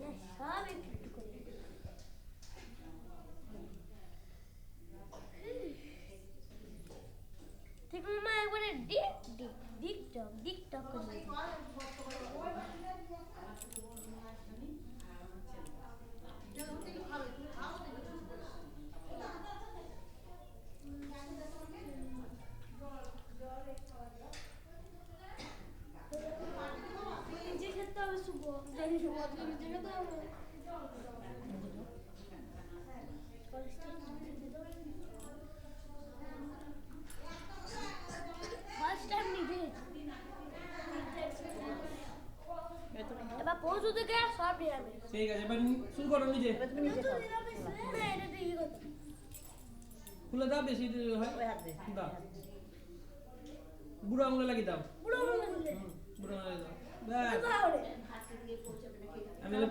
Yes. sa এবার পৌঁছ থেকে সব নিয়ে যাবে ঠিক আছে এবার শুরু করো নিজে খুলে দাও বেশি হয় দাও বুড়ো আঙুলে লাগিয়ে দাও বুড়ো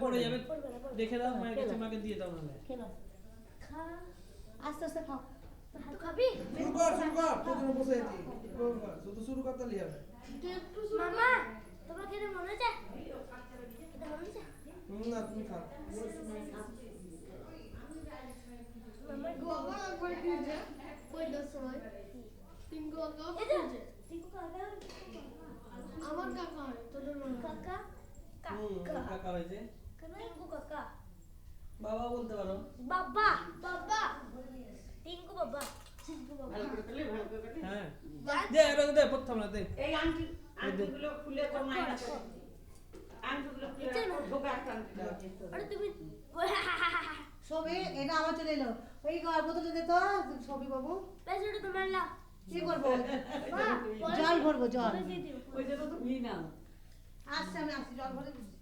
পড়ে যাবে দেখে দাও মায়ের কাছে মাকে দিয়ে দাও নাহলে। খা আস্তে আস্তে খাও। তো খাবি? শুরু কর শুরু কর তোদের বসে আছি। শুধু শুরু করতে লিয়ে হবে। মামা তোমার খেতে মনে হচ্ছে খেতে মনে হচ্ছে হুম, না তুমি খাও। মামা গোয়া একবার দিয়েছে পয়লার সময় তিন গোয়া আমার কাকা হয় তোদের কাকা? কাকা কাকা হয়েছে টিঙ্কু কাকা বাবা বলতে পারো। বাবা বাবা। টিঙ্কু বাবা হ্যাঁ। দে এবার দে প্রথম না দে। এই আংটি আংটিগুলো খুলে তো মায়ের আংটিগুলো খুলে এটা ঢোকা আংটি আরে তুমি সবে এটা আমার চলে এলো। ওই গল্প তো দে তো ছবি বাবু। পেছনে তোমার কি করব? জল ভরবো জল। ওই জন্য তো না আসছে আমি আসছি জল ভরে দিচ্ছি।